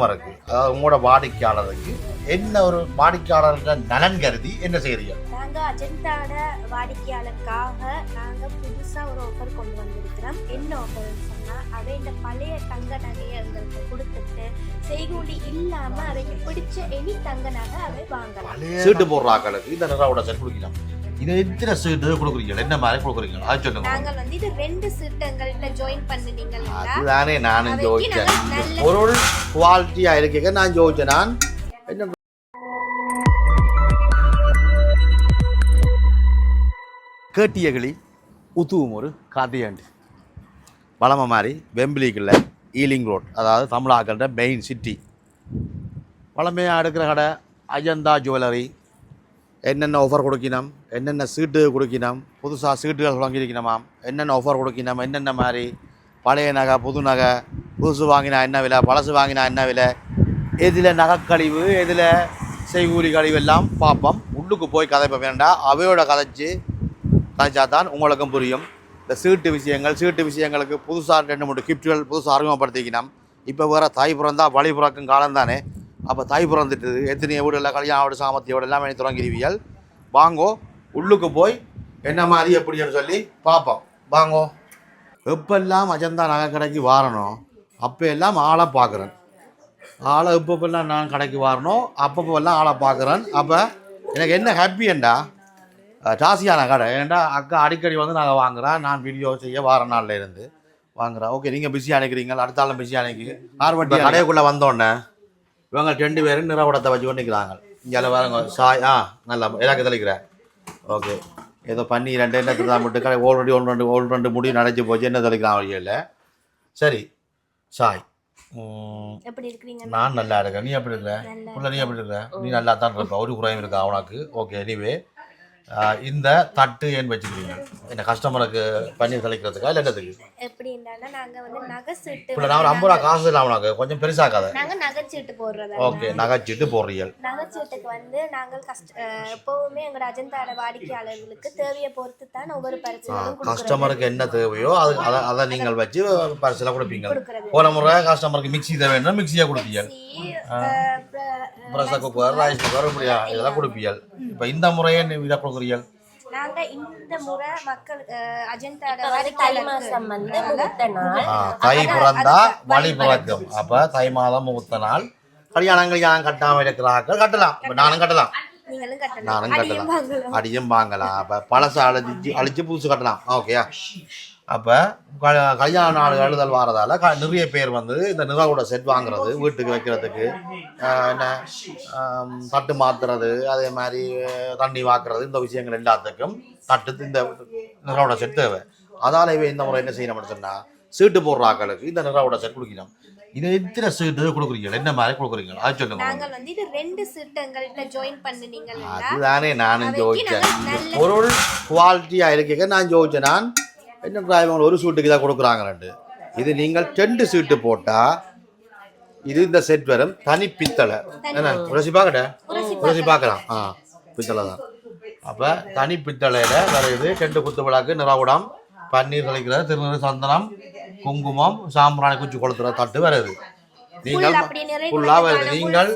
இருக்கு அதாவது உங்களோட வாடிக்கையாளருக்கு என்ன ஒரு வாடிக்கையாளர்கிட்ட நலன் கருதி என்ன செய்றீங்க? நாங்க அஜந்தாட வாடிக்கையாளருக்காக நாங்க புதுசா ஒரு ஆஃபர் கொண்டு வந்திருக்கிறோம். என்ன ஆஃபர்னு சொன்னா அவை இந்த பழைய தங்க நகையை எங்களுக்கு கொடுத்துட்டு செய்கூலி இல்லாம அவைக்கு பிடிச்ச எனி தங்க நகை அவை வாங்கலாம். சீட்டு போடுற ஆக்களுக்கு இந்த நிறாவோட செட் கொடுக்கலாம். இது எத்தனை சீட்டு கொடுக்குறீங்க? என்ன மாதிரி கொடுக்குறீங்க? அது சொல்லுங்க. நாங்கள் வந்து இது ரெண்டு சீட்டுங்கள்ட்ட ஜாயின் பண்ணினீங்கன்னா அதுதானே நானும் ஜோதிச்சேன் பொருள் குவாலிட்டியா இருக்க நான் ஜோதிச்சேன் நான் என்ன கேட்டியகளி உத்துவும் ஒரு காத்தியாண்டு வளம மாதிரி வெம்பிலிக்குள்ள ஈலிங் ரோட் அதாவது தமிழாக்கள்ட மெயின் சிட்டி வளமையாக எடுக்கிற கடை அஜந்தா ஜுவல்லரி என்னென்ன ஆஃபர் கொடுக்கணும் என்னென்ன சீட்டு கொடுக்கணும் புதுசாக சீட்டுகள் வாங்கியிருக்கணுமாம் என்னென்ன ஆஃபர் கொடுக்கணும் என்னென்ன மாதிரி பழைய நகை புது நகை புதுசு வாங்கினா என்ன விலை பழசு வாங்கினா என்ன விலை எதில் நகைக்கழிவு எதில் செய்கூலி கழிவு எல்லாம் பார்ப்போம். உள்ளுக்கு போய் கதைப்ப வேண்டாம் அவையோட கதைச்சு கதைச்சா தான் உங்களுக்கும் புரியும். இந்த சீட்டு விஷயங்கள் சீட்டு விஷயங்களுக்கு புதுசாக ரெண்டு மூணு கிஃப்ட்டுகள் புதுசாக அறிமுகப்படுத்திக்கணும் இப்போ வேறு தாய் பிறந்தா வழி பிறக்கும் காலம் தானே அப்போ தாய் பிறந்துட்டுது. எத்தனை வீடுல கல்யாணோட சாமர்த்தியோட எல்லாமே தொடங்கிடுவியல் வாங்கோ உள்ளுக்கு போய் என்ன மாதிரி எப்படின்னு சொல்லி பார்ப்போம். வாங்கோ. எப்பெல்லாம் அஜந்தா நகை கடைக்கு வாரணும் அப்போ எல்லாம் ஆளை பார்க்குறேன். ஆளை எப்பப்பெல்லாம் நான் கடைக்கு வரணும் அப்பப்போல்லாம் ஆளை பார்க்குறேன். அப்போ எனக்கு என்ன ஹாப்பியண்டா டாசியான கடை. ஏன்டா அக்கா அடிக்கடி வந்து நாங்கள் வாங்குறோம் நான் வீடியோ செய்ய வார நாள்ல இருந்து வாங்குறேன் ஓகே நீங்கள் பிஸியாக அனுக்கிறீங்க அடுத்த ஆளும் பிஸியாக அனுக்கி ஆர்வட்டி கடைக்குள்ளே வந்தோடனே இவங்க ரெண்டு பேரும் நிறவடத்தை வச்சு கொண்டு நிற்கிறாங்க இங்கே பாருங்க சாய் ஆ நல்லா எனக்கு தெளிக்கிறேன் ஓகே. ஏதோ பண்ணி ரெண்டு எண்ணத்தை தான் விட்டு கடை ஓல்ரெடி ஒன்று ரெண்டு ஓல் ரெண்டு முடி நடைச்சு போச்சு என்ன தெளிக்கிறான் வழியில் சரி சாய். நான் நல்லா இருக்கேன். நீ எப்படி இருக்கிற? உள்ள நீ எப்படி இருக்கிற? நீ நல்லா தான் இருக்க. ஒரு குறையும் இருக்கா உனக்கு? ஓகே எனிவே இந்த தட்டு ஏன் வச்சுக்கிறீங்க? என்ன கஸ்டமருக்கு பன்னீர் தெளிக்கிறதுக்கா இல்லை என்னதுக்கு எப்படின்னா நாங்க வந்து நகை சீட்டு நான் ஐம்பது ரூபா காசு இல்லை உனக்கு கொஞ்சம் பெருசாக்காத. நாங்க நகைச்சீட்டு போடுறதா ஓகே நகைச்சிட்டு போடுறீர்கள். நகைச்சீட்டுக்கு வந்து நாங்கள் கஷ்ட அஹ் எப்பவுமே எங்களோட அஜந்தாட வாடிக்கையாளர்களுக்கு தேவையை பொறுத்து தான் ஒவ்வொரு பரிசுகளும் கஸ்டமருக்கு என்ன தேவையோ அது அதை அதை நீங்கள் வச்சு பரிசில் கொடுப்பீங்க. போன முறை கஸ்டமருக்கு மிக்ஸி தேவைன்னா மிக்ஸியாக கொடுப்பீங்க. ப்ரெஷர் குக்கர் ரைஸ் குக்கர் இப்படியா இதெல்லாம் கொடுப்பீங்க இப்போ இந்த முறையே இதை கொடுக்குறீர்கள் நாங்க இந்த முறை மக்கள் வந்து தை மாசம் வந்து முகூர்த்த நாள். தை பிறந்தா வழி பிறக்கும். அப்ப தை மாதம் முகூர்த்த நாள். கல்யாணம் கல்யாணம் கட்டாம இருக்கிறார்கள் கட்டலாம். நானும் கட்டலாம். நானும் அடியும் கட்டலாம் வாங்கலாம். அடியும் வாங்கலாம். அப்ப பழச அழிச்சு அழிச்சு புதுசு கட்டலாம். ஓகேயா? அப்ப க- கல்யாண நாள் எழுதல் வாரதால க- நிறைய பேர் வந்து இந்த நிறவோட செட் வாங்குறது வீட்டுக்கு வைக்கிறதுக்கு என்ன தட்டு மாத்துறது அதே மாதிரி தண்ணி வாக்குறது இந்த விஷயங்கள் எல்லாத்துக்கும் தட்டு இந்த நிறவோட செட் தேவை. அதால இவன் இந்த முறை என்ன செய்யணும்னு சொன்னா சீட்டு போடுற ஆக்களுக்கு இந்த நிறவோட செட் கொடுக்கணும். இது எத்தனை சீட்டு கொடுக்குறீங்க? என்ன மாதிரி கொடுக்குறீங்க? அது சொல்லுங்க நாங்கள் வந்து இது ரெண்டு சீட்டுங்கள்ட்ட ஜாயின் பண்ணினீங்கன்னா அதுதானே நானும் ஜோதிச்சேன் பொருள் குவாலிட்டியா இருக்க நான் ஜோதிச்சேன் நான் என்ன டிரைவர் ஒரு சீட்டுக்கு தான் கொடுக்குறாங்க ரெண்டு இது நீங்கள் ரெண்டு சீட்டு போட்டா இது இந்த செட் வரும் தனி பித்தளை. என்ன உரசி பார்க்கட்ட? உரசி பார்க்கலாம். ஆ பித்தளை தான். அப்போ தனி பித்தளையில் வருது ரெண்டு குத்து விளக்கு நிறவுடம் பன்னீர் தெளிக்கிறது திருநீர் சந்தனம் குங்குமம் சாம்பிராணி குச்சி கொளுத்துற தட்டு வருது நீங்கள் அப்படி நிறைய ஃபுல்லா வருது நீங்கள்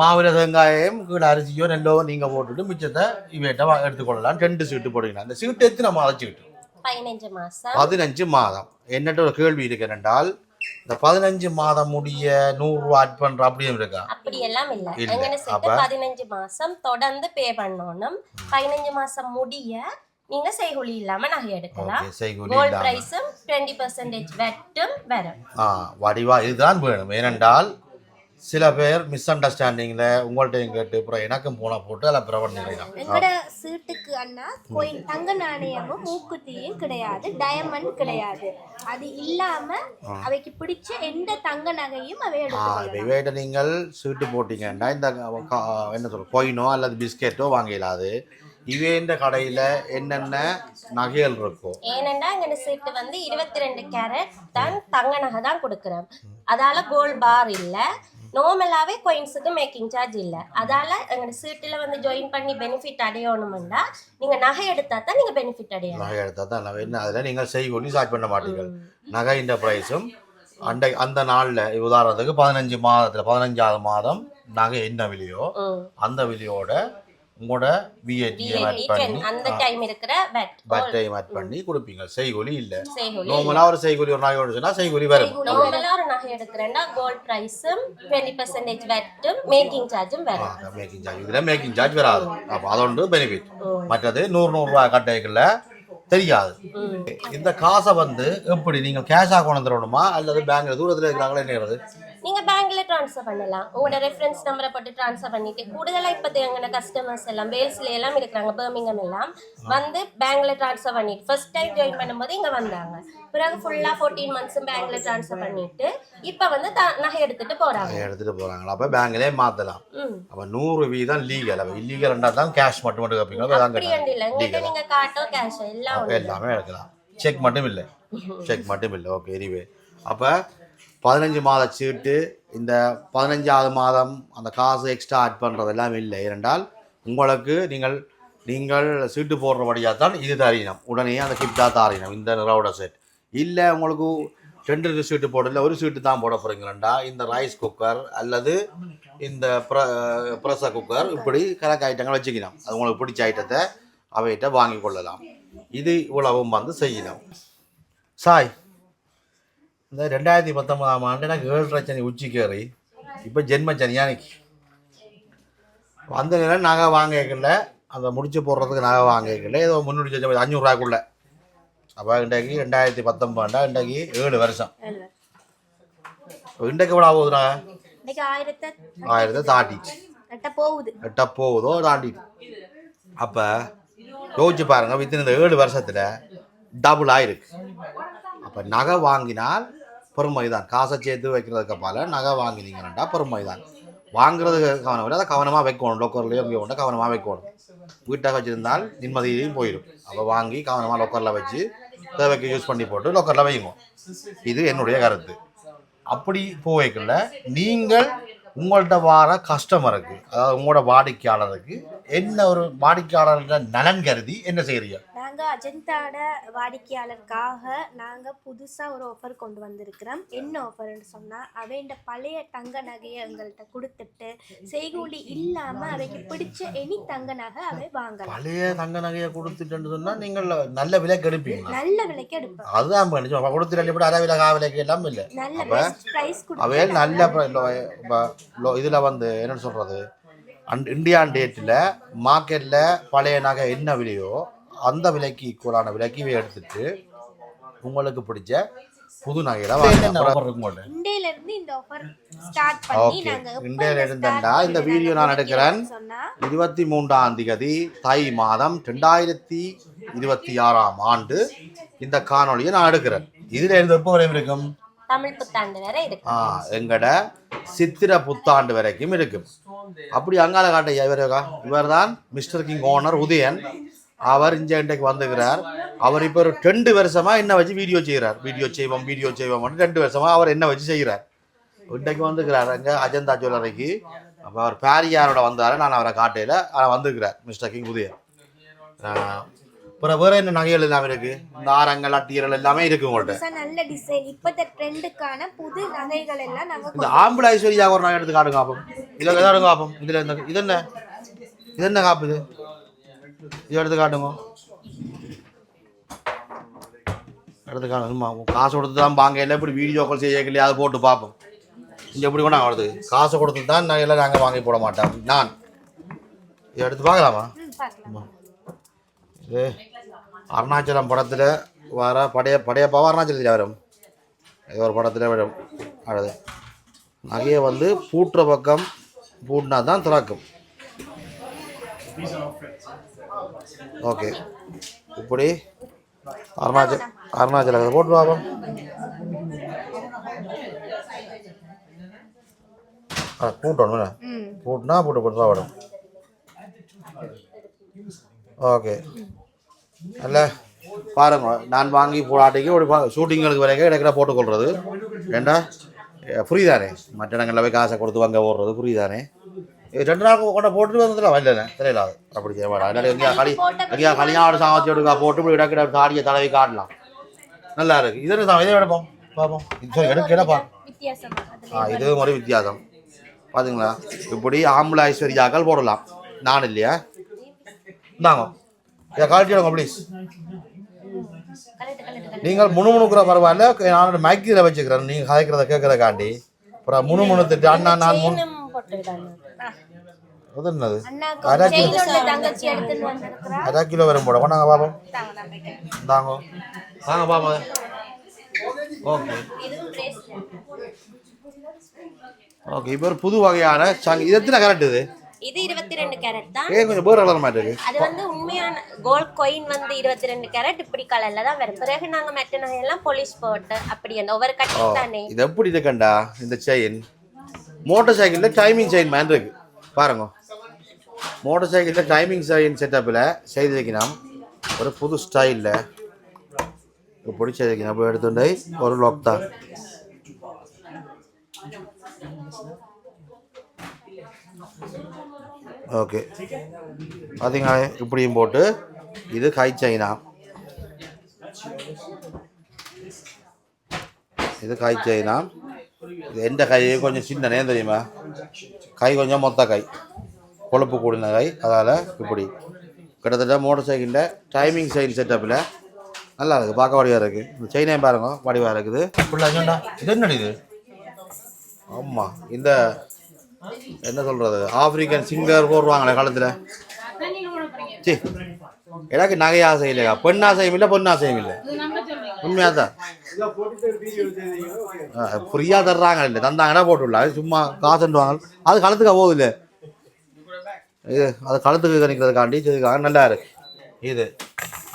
மாவில வெங்காயம் கீழே அரிசியோ நெல்லோ நீங்கள் போட்டுட்டு மிச்சத்தை இவையிட்ட வா- எடுத்துக்கொள்ளலாம். ரெண்டு சீட்டு போடுவீங்க அந்த சீட்டு எத்தனை மாதம் சீட்டு பதினஞ்சு மாசம். பதினஞ்சு மாதம். என்னட்ட ஒரு கேள்வி இருக்கு என்றால் இந்த பதினஞ்சு மாதம் முடிய நூறுரூவா அட் பண்ற அப்படியும் இருக்கா? அப்படி எல்லாம் இல்ல. எங்கன்னு சேர்த்து? பதினஞ்சு மாசம் தொடர்ந்து பே பண்ணணும். பதினஞ்சு மாசம் முடிய நீங்க செய்குலி இல்லாம நகை எடுக்கலாம். கோல்ட் பிரைஸும் டுவெண்ட்டி பர்சன்டேஜ் வெட்டும் வரும். ஆ வடிவா இதுதான் வேணும். ஏனென்றால் சில பேர் மிஸ் அண்டர்ஸ்டாண்டிங்கில் உங்கள்கிட்டையும் கேட்டு அப்புறம் எனக்கும் போன போட்டு அதில் பிரபலம் நிலையம் எங்கட சீட்டுக்கு அண்ணா கோயில் தங்க நாணயமும் மூக்குத்தியும் கிடையாது டயமண்ட் கிடையாது. அது இல்லாம அவைக்கு பிடிச்ச எந்த தங்க நகையும் அவை இவையிட்ட நீங்கள் சீட்டு போட்டீங்கன்னா இந்த க- என்ன சொல்ற கொயினோ அல்லது பிஸ்கெட்டோ வாங்கிடலாது இவேண்ட கடையில் என்னென்ன நகைகள் இருக்கோ. ஏனென்றா எங்க சீட்டு வந்து இருபத்தி ரெண்டு கேரட் தான் தங்க நகை தான் கொடுக்குறோம் அதால கோல்ட் பார் இல்ல. நார்மலாவே coinsக்கு மேக்கிங் சார்ஜ் இல்ல. அதால எங்க சீட்டுல வந்து ஜாயின் பண்ணி பெனிஃபிட் அடையணும்னா நீங்க நகை எடுத்தா தான் நீங்க பெனிஃபிட் அடையணும் நகை எடுத்தால் தான் நகை. என்ன அதில் நீங்கள் செய்கூலி சார்ஜ் பண்ண மாட்டீங்க நகையின் ப்ரைஸும் அண்டை அந்த நாளில் உதாரணத்துக்கு பதினஞ்சு மாதத்தில் பதினஞ்சாவது மாதம் நகை என்ன விலையோ. அந்த விலையோட உங்களோட விஏடியை மேட் பண்ணி அந்த டைம் இருக்கிற வெட் பட்டை மேட் பண்ணி கொடுப்பீங்க. செய்கூலி இல்லை. நார்மலாக ஒரு செய்கூலி ஒரு நகை சொன்னால் செய்கூலி வரும். நார்மலா ஒரு நகை எடுக்கிறேன்னா கோல்ட் பிரைஸும் டுவெண்ட்டி பர்சன்டேஜ் வெட்டும் மேக்கிங் சார்ஜும் வரும். மேக்கிங் சார்ஜ் இதில் மேக்கிங் சார்ஜ் வராது. அப்போ அதொன்று பெனிஃபிட் மற்றது நூறு நூறுரூவா கட்டைக்குள்ள தெரியாது. இந்த காசை வந்து எப்படி நீங்கள் கேஷாக கொண்டு வந்துடணுமா அல்லது பேங்க்ல தூரத்தில் இருக்கிறாங்களா? என்னது நீங்க பேங்க்ல ட்ரான்ஸ்ஃபர் பண்ணலாம். உங்களோட ரெஃபரன்ஸ் நம்பரை போட்டு ட்ரான்ஸ்ஃபர் பண்ணிட்டு கூடுதலா இப்ப எங்க கஸ்டமர்ஸ் எல்லாம் வேல்ஸ்ல எல்லாம் இருக்கிறாங்க பர்மிங்கம் எல்லாம் வந்து பேங்க்ல ட்ரான்ஸ்ஃபர் பண்ணிட்டு ஃபர்ஸ்ட் டைம் ஜாயின் பண்ணும்போது இங்க வந்தாங்க. பிறகு ஃபுல்லா ஃபோர்டீன் மந்த்ஸும் பேங்க்ல ட்ரான்ஸ்ஃபர் பண்ணிட்டு இப்ப வந்து நகை எடுத்துட்டு போறாங்க. எடுத்துகிட்டு போகிறாங்களா அப்போ பேங்க்லேயே மாற்றலாம் ம். அப்போ நூறு வீதம் லீகல் அப்போ இல்லீகல் தான் கேஷ் மட்டும் மட்டும் கேட்பீங்களா? தான் அப்படி இல்லை. நீங்க காட்டோ கேஷ் எல்லாம் அப்போ எல்லாமே எடுக்கலாம். செக் மட்டும் இல்லை செக் மட்டும் இல்லை ஓகே எரிவே அப்போ பதினஞ்சு மாத சீட்டு இந்த பதினஞ்சாவது மாதம் அந்த காசு எக்ஸ்ட்ரா ஆட் பண்ணுறது எல்லாம் இல்லை. ஏனென்றால் உங்களுக்கு நீங்கள் நீங்கள் சீட்டு போடுறபடியாக தான் இது தரீனம். உடனே அந்த கிஃப்டாக தாரீனம். இந்த நிறவோட செட் இல்லை உங்களுக்கு ரெண்டு சீட்டு போடல ஒரு சீட்டு தான் போட போகிறீங்களா இந்த ரைஸ் குக்கர் அல்லது இந்த ப்ர ப்ரெஷர் குக்கர் இப்படி கணக்கு ஐட்டங்கள் வச்சுக்கணும். அது உங்களுக்கு பிடிச்ச ஐட்டத்தை அவைகிட்ட வாங்கி கொள்ளலாம். இது இவ்வளவும் வந்து செய்யலாம் சாய் இந்த ரெண்டாயிரத்தி பத்தொன்பதாம் ஆண்டு எனக்கு ஏழரை சனி உச்சிக்கேறி. இப்போ ஜென்மச்சனி அன்னைக்கு அந்த நேரம் நகை வாங்கிக்கல. அந்த முடிச்சு போடுறதுக்கு நகை வாங்கிக்கல. ஏதோ முன்னூற்றி சொச்ச அஞ்சூறுரூவாக்குள்ள அப்போ இன்றைக்கு ரெண்டாயிரத்தி பத்தொன்பதுண்டா இன்றைக்கு ஏழு வருஷம். இன்றைக்கு எவ்வளோ ஆகுது நகை இன்னைக்கு ஆயிரத்தை தாட்டிச்சு எட்ட போகுதோ தாண்டிட்டு. அப்போ யோசிச்சு பாருங்க வித்தின் இந்த ஏழு வருஷத்தில் டபுள் ஆயிருக்கு. அப்போ நகை வாங்கினால் பெருமை தான் காசை சேர்த்து வைக்கிறதுக்கு அப்பால நகை வாங்கினீங்கன்னா பெருமை தான் வாங்குறதுக்கு கவனம் இல்லை அதை கவனமாக வைக்கணும். லொக்கர்லேயோ இங்கே கொண்டு கவனமாக வைக்கணும். வீட்டாக வச்சுருந்தால் நிம்மதியிலையும் போயிடும். அப்போ வாங்கி கவனமாக லொக்கரில் வச்சு தேவைக்கு யூஸ் பண்ணி போட்டு லொக்கரில் வைங்க. இது என்னுடைய கருத்து. அப்படி போவைக்குள்ள நீங்கள் உங்கள்கிட்ட வர கஸ்டமருக்கு அதாவது உங்களோட வாடிக்கையாளருக்கு என்ன ஒரு வாடிக்கையாளர்கிட்ட நலன் கருதி என்ன செய்கிறீங்க நாங்க அஜந்தாட வாடிக்கையாளருக்காக நாங்க புதுசா ஒரு ஆஃபர் கொண்டு வந்திருக்கிறோம். என்ன ஆஃபர்னு சொன்னா அவைண்ட பழைய தங்க நகையை எங்கள்கிட்ட கொடுத்துட்டு செய்கூலி இல்லாம அவைக்கு பிடிச்ச எனி தங்க நகை அவை வாங்கலாம். பழைய தங்க நகையை கொடுத்துட்டேன்னு சொன்னால் நீங்கள் நல்ல விலைக்கு எடுப்பீங்களா? நல்ல விலைக்கு எடுப்போம். அதுதான் பண்ணி கொடுத்துட்டு எப்படி அரை விலை கா விலைக்கு எல்லாம் இல்லை. நல்ல பெஸ்ட் பிரைஸ் அவே கொடுத்து நல்ல இதில் வந்து என்னன்னு சொல்கிறது அண்ட் இந்தியான் டேட்டில் மார்க்கெட்டில் பழைய நகை என்ன விலையோ அந்த விலைக்கு ஈக்குவலான விலைக்கு இவை எடுத்துட்டு உங்களுக்கு பிடிச்ச புது நகையில இண்டையில இருந்து இந்த ஆஃபர் ஸ்டார்ட் பண்ணி நாங்க இந்த வீடியோ நான் எடுக்கிறேன். இருபத்தி மூன்றாம் தேதி தை மாதம் ரெண்டாயிரத்தி இருபத்தி ஆறாம் ஆண்டு இந்த காணொளியை நான் எடுக்கிறேன். இதில் இருந்து எப்போ வரையும் இருக்கும்? தமிழ் புத்தாண்டு இருக்கு ஆ எங்கட சித்திர புத்தாண்டு வரைக்கும் இருக்கும். அப்படி அங்கால காட்ட இவருக்கா இவர் தான் மிஸ்டர் கிங் ஓனர் உதயன். அவர் இங்க இன்றைக்கு வந்துக்கிறார் அவர் இப்போ ஒரு ரெண்டு வருஷமா என்ன வச்சு வீடியோ செய்கிறார் வீடியோ செய்வோம் வீடியோ செய்வோம் ரெண்டு வருஷமா அவர் என்ன வச்சு செய்கிறார். இன்றைக்கு வந்துக்கிறார் அங்கே அஜந்தா ஜுவல்லரிக்கு. அப்போ அவர் பாரியாரோட வந்தார். நான் அவரை காட்டையில் ஆனால் வந்துக்கிறார் மிஸ்டர் கிங் ஆ, அப்புறம் வேற என்ன நகைகள் எல்லாமே இருக்கு? இந்த ஆரங்கள் அட்டியர்கள் எல்லாமே இருக்கு உங்கள்கிட்ட நல்ல டிசைன் இப்பத்த ட்ரெண்டுக்கான புது நகைகள் எல்லாம் இந்த ஆம்பளை ஐஸ்வர்யா ஒரு நாள் எடுத்து காட்டுங்க காப்போம் இதில் எதாவது காப்போம் இதில் இந்த இது என்ன? இது என்ன காப்பு இது எடுத்து காட்டுங்க. எடுத்து காட்டுமா காசு கொடுத்து தான் பாங்க. எல்லாம் இப்படி வீடியோ கால் செய்யலையா அதை போட்டு பார்ப்போம். இங்கே எப்படி கொண்டா வருது காசு கொடுத்து தான் நான் எல்லாம் நாங்கள் வாங்கி போட மாட்டோம். நான். இதை எடுத்து பார்க்கலாம்? இது அருணாச்சலம் படத்தில் வர படைய படையப்பாவா அருணாச்சலத்தில் வரும். ஏதோ ஒரு படத்தில் வரும். அழுது நகையை வந்து பூட்டுற பக்கம் பூட்டினா தான் திறக்கும் ஓகே. இப்படி அருணாச்சல் அருணாச்சலத்தை போட்டு பார்ப்போம். ஆ பூட்டணும் என்ன? பூட்டினா பூட்டு போட்டு தான் வரும் ஓகே. அல்ல பாருங்க நான் வாங்கி போடாட்டிக்கு ஒரு ஷூட்டிங்களுக்கு வரைக்கும் இடக்கிற போட்டுக்கொள்றது ஏண்டா? ஃப்ரீ தானே மற்ற இடங்களில் போய் காசை கொடுத்து வாங்க ஓடுறது ஃப்ரீ தானே ரெண்டு நாள் கொண்ட போட்டுட்டு வந்ததுல வரலண்ணே தெரியல அது. அப்படி செய்ய மாட்டா இல்லாட்டி எங்கேயா களி எங்கேயா கல்யாணம் சாமத்தி எடுக்கா போட்டு இப்படி இடக்கிற தாடியை தடவி காட்டலாம். நல்லா இருக்கு. இது என்ன இதை எடுப்போம் பார்ப்போம் இது எடுக்க ஆ இது ஒரு வித்தியாசம். பாத்தீங்களா? இப்படி ஆம்பளை ஐஸ்வர்யாக்கள் போடலாம். நான் இல்லையா? இந்தாங்க. இதை கழட்டிடுங்க ப்ளீஸ் நீங்கள் முணுமுணுக்கிற பரவாயில்ல. நான் மைக்கில் வச்சுக்கிறேன். நீங்கள் கதைக்கிறத கேட்கறக்காண்டி அப்புறம் முணுமுணுத்துட்டு அண்ணா நான் முன் அது என்னது அரை கிலோ. அரை கிலோ வரும் போட கொண்டாங்க பாப்போம் தாங்க வாங்க பாப்போம் ஓகே. ஓகே இப்போ ஒரு புது வகையான சங் இது எத்தனை கரெக்ட் இது? இது இருபத்தி ரெண்டு கேரட் தான். ஏன் கொஞ்சம் பேர் கலர் மாதிரி இருக்கு அது வந்து உண்மையான கோல்ட் காயின் வந்து இருபத்தி ரெண்டு கேரட் இப்படி கலர்ல தான் வரும். பிறகு நாங்க மெட்ட நகையெல்லாம் போலீஸ் போட்டு அப்படி அந்த ஒவ்வொரு கட்டி தானே. இது எப்படி இருக்கண்டா இந்த செயின் மோட்டார் சைக்கிளில் டைமிங் செயின் மாதிரி இருக்கு. பாருங்க. மோட்டர் சைக்கிளில் டைமிங் சைன் செட்டப்பில் செய்து வைக்கணும் ஒரு புது ஸ்டைலில் இப்படி செய்து வைக்கணும் அப்படி எடுத்துட்டு ஒரு லாக் தான். ஓகே பார்த்தீங்க இப்படியும் போட்டு இது கை சைனா இது கை சைனா இது எந்த கை கொஞ்சம் சின்ன நேரம் தெரியுமா? கை கொஞ்சம் மொத்த கை. கொழுப்பு கூடின கை அதால் இப்படி கிட்டத்தட்ட மோட்டர் சைக்கிளில் டைமிங் செயின் செட்டப்பில் நல்லா இருக்குது பார்க்க வடிவாக இருக்குது இந்த செயினே பாருங்க. வடிவாக இருக்குது. ஃபுல்லாக இது ஆமாம் இந்த என்ன சொல்கிறது ஆப்பிரிக்கன் சிங்கர் போடுவாங்களே காலத்தில். சி எனக்கு நகை ஆசை இல்லையா பெண் ஆசையும் இல்லை பொன் ஆசையும் இல்லை. உண்மையாக தான் ஃப்ரீயாக தர்றாங்க. இல்லை தந்தாங்கன்னா போட்டுவிடலாம் சும்மா காசுன்றாங்க அது களத்துக்கு போகுது இல்லை. இது அது கழுத்துக்கு கணிக்கிறதுக்காண்டி இதுக்காக நல்லா இருக்கு. இது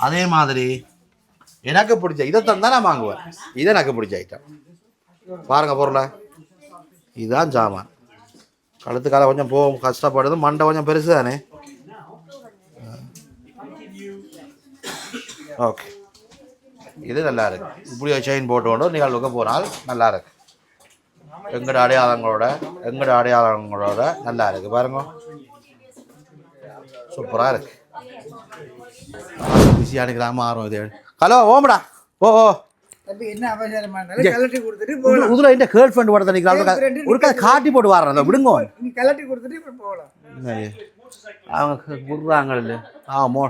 அதே மாதிரி எனக்கு பிடிச்ச இதை தந்தா நான் வாங்குவேன். இதை எனக்கு பிடிச்ச ஐட்டம் பாருங்க பொருளை. இதுதான் சாமான். கழுத்துக்கால கொஞ்சம் போகும் கஷ்டப்படுது மண்டை கொஞ்சம் பெருசு தானே ஓகே. இது நல்லா இருக்கு. இப்படி ஒரு செயின் போட்டு கொண்டு நிகழ்வுக்கு போனால் நல்லா இருக்கு. எங்கட அடையாளங்களோட எங்கட அடையாளங்களோட நல்லா இருக்கு. பாருங்க. சூப்பராக இருக்கு. பிஸியான கிராமம் ஆறும் இது. ஹலோ ஓமடா. ஓ ஓ. கலட்டி காட்டி போட்டு அந்த விடுங்க. கலட்டி? அவங்க கொடுக்குறாங்க இல்லை ஆ மோ.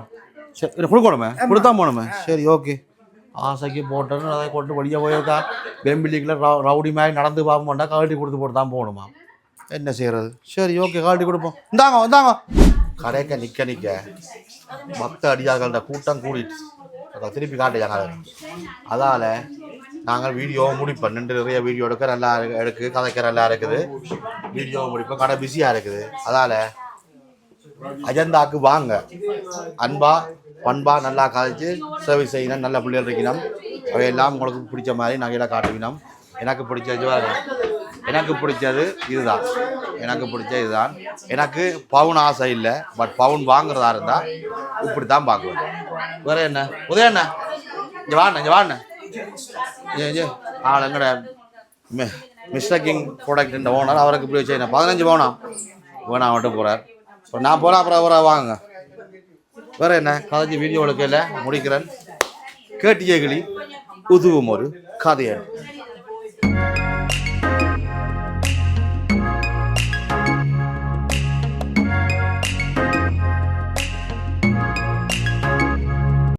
சரி கொடுக்கணுமே கொடுத்தா போகணுமே? சரி ஓகே. ஆசைக்கு போட்டேன்னு அதை கொண்டு வெளியே போயிருக்கா. வெம்பிலிக்கில் ரவுடி மாதிரி நடந்து பார்க்க மாட்டா கழட்டி கொடுத்து போட்டு தான் போகணுமா? என்ன செய்யறது? சரி ஓகே கழட்டி கொடுப்போம். இந்தாங்க இந்தாங்க. கடைக்க நிற்க நிற்க பக்த அடியார்கள்ட்ட கூட்டம் கூடிட்டு. அதை திருப்பி காட்டுறாங்க அதை அதால் நாங்கள் வீடியோவும் முடிப்போம். நின்று நிறைய வீடியோ எடுக்க நல்லா எடுக்கு கதைக்க நல்லா இருக்குது. வீடியோ முடிப்போம். கடை பிஸியாக இருக்குது. அதால் அஜந்தாக்கு வாங்க. அன்பா பண்பா நல்லா கதைச்சு சர்வீஸ் செய்யணும் நல்ல பிள்ளைகள் இருக்கணும். அவையெல்லாம் உங்களுக்கு பிடிச்ச மாதிரி நகையெல்லாம் காட்டுவினோம். எனக்கு பிடிச்சது எனக்கு பிடிச்சது இதுதான். எனக்கு பிடிச்ச இதுதான். எனக்கு பவுன் ஆசை இல்லை பட் பவுன் வாங்குறதா இருந்தால் இப்படி தான் பார்க்குவேன். வேற என்ன? உதய என்ன? இங்கே வாண்ண இங்கே வாண்ண. ஆள் எங்கட? மி- மிஸ்டர் கிங் ப்ராடக்ட் இந்த ஓனர் அவருக்கு இப்படி வச்சு பதினஞ்சு பவுனாம் வேணாம் மட்டும் போகிறார் நான் போகிறேன் அப்புறம் அவரை வாங்க வேற என்ன? கதைஞ்சி வீடியோ எடுக்கல முடிக்கிறேன். கேட்டியகளி உதுவும் ஒரு கதையன்